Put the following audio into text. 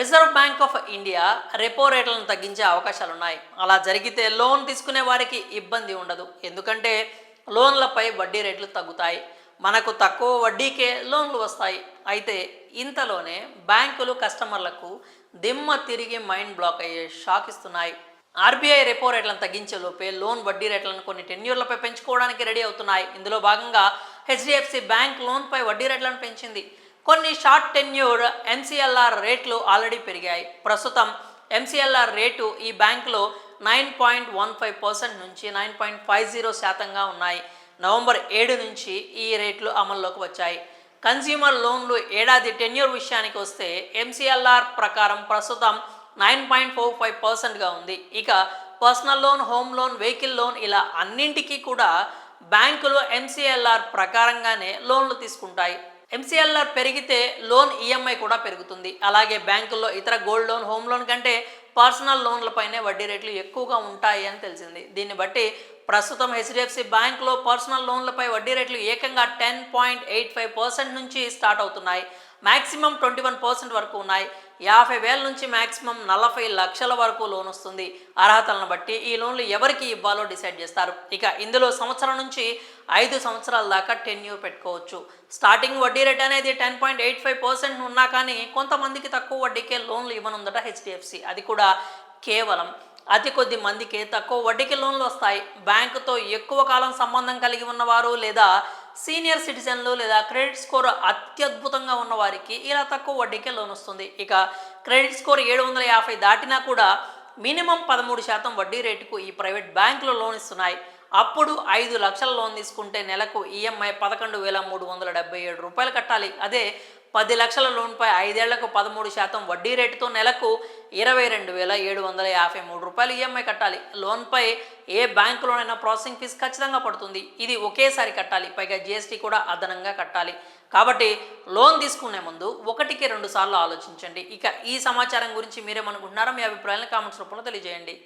Reserve Bank of India repo రేట్లను తగ్గించే అవకాశాలు ఉన్నాయి అలా జరిగితే లోన్ తీసుకునే వారికి ఇబ్బంది ఉండదు. ఎందుకంటే లోన్లపై వడ్డీ రేట్లు తగ్గుతాయి. మనకు తక్కువ వడ్డీకే లోన్లు వస్తాయి. అయితే ఇంతలోనే బ్యాంకులు కస్టమర్లకు దిమ్మ తిరిగి మైండ్ బ్లాక్ అయ్యే షాక్ ఇస్తున్నాయి. ఆర్బీఐ రెపో రేట్లను తగ్గించే లోపే లోన్ వడ్డీ రేట్లను కొన్ని టెన్యూర్లపై పెంచుకోవడానికి రెడీ అవుతున్నాయి. ఇందులో భాగంగా హెచ్డిఎఫ్సి బ్యాంక్ లోన్పై వడ్డీ రేట్లను పెంచింది. కొన్ని షార్ట్ టెన్యూర్ ఎన్సీఎల్ఆర్ రేట్లు ఆల్రెడీ పెరిగాయి. ప్రస్తుతం ఎంసీఎల్ఆర్ రేటు ఈ బ్యాంకులో nine point one five percent నుంచి నైన్ పాయింట్ ఫైవ్ జీరో శాతంగా ఉన్నాయి. నవంబర్ ఏడు నుంచి ఈ రేట్లు అమల్లోకి వచ్చాయి. కన్స్యూమర్ లోన్లు ఏడాది టెన్యూర్ విషయానికి వస్తే ఎంసీఎల్ఆర్ ప్రకారం ప్రస్తుతం నైన్ పాయింట్ ఫోర్ ఫైవ్ పర్సెంట్గా ఉంది. ఇక personal loan home loan vehicle loan ఇలా అన్నింటికీ కూడా బ్యాంకులు ఎంసీఎల్ఆర్ ప్రకారంగానే లోన్లు తీసుకుంటాయి. ఎంసీఎల్ఆర్ పెరిగితే లోన్ ఈఎంఐ కూడా పెరుగుతుంది. అలాగే బ్యాంకుల్లో ఇతర గోల్డ్ లోన్ హోమ్ లోన్ కంటే పర్సనల్ లోన్లపైనే వడ్డీ రేట్లు ఎక్కువగా ఉంటాయి అని తెలిసింది. దీన్ని బట్టి ప్రస్తుతం హెచ్డిఎఫ్సి బ్యాంక్లో పర్సనల్ లోన్లపై వడ్డీ రేట్లు ఏకంగా ten point eight five percent నుంచి స్టార్ట్ అవుతున్నాయి. మ్యాక్సిమం ట్వంటీ వన్ పర్సెంట్ వరకు ఉన్నాయి. యాభై వేల నుంచి మ్యాక్సిమం నలభై లక్షల వరకు లోన్ వస్తుంది. అర్హతలను బట్టి ఈ లోన్లు ఎవరికి ఇవ్వాలో డిసైడ్ చేస్తారు. ఇక ఇందులో సంవత్సరం నుంచి ఐదు సంవత్సరాల దాకా టెన్యూర్ పెట్టుకోవచ్చు. స్టార్టింగ్ వడ్డీ రేట్ అనేది ten point eight five percent ఉన్నా కానీ కొంతమందికి తక్కువ వడ్డీకే లోన్లు ఇవ్వనుందట హెచ్డిఎఫ్సి. అది కూడా కేవలం అతి కొద్ది మందికి తక్కువ వడ్డీకి లోన్లు వస్తాయి. బ్యాంకుతో ఎక్కువ కాలం సంబంధం కలిగి ఉన్నవారు లేదా సీనియర్ సిటిజన్లు లేదా క్రెడిట్ స్కోర్ అత్యద్భుతంగా ఉన్న వారికి ఇలా తక్కువ వడ్డీకే లోన్ వస్తుంది. ఇక క్రెడిట్ స్కోర్ ఏడు వందల యాభై దాటినా కూడా మినిమం పదమూడు శాతం వడ్డీ రేటుకు ఈ ప్రైవేట్ బ్యాంకులు లోన్ ఇస్తున్నాయి. అప్పుడు ఐదు లక్షల లోన్ తీసుకుంటే నెలకు ఈఎంఐ పదకొండు వేల మూడు వందల డెబ్బై ఏడు రూపాయలు కట్టాలి. అదే పది లక్షల లోన్పై ఐదేళ్ళకు పదమూడు శాతం వడ్డీ రేటుతో నెలకు ఇరవై రెండు వేల ఏడు వందల యాభై మూడు రూపాయలు ఈఎంఐ కట్టాలి. లోన్పై ఏ బ్యాంకులోనైనా ప్రాసెసింగ్ ఫీజు ఖచ్చితంగా పడుతుంది. ఇది ఒకేసారి కట్టాలి. పైగా జిఎస్టీ కూడా అదనంగా కట్టాలి. కాబట్టి లోన్ తీసుకునే ముందు ఒకటికి రెండు సార్లు ఆలోచించండి. ఇక ఈ సమాచారం గురించి మీరేమనుకుంటున్నారో మీ అభిప్రాయాలను కామెంట్స్ రూపంలో తెలియజేయండి.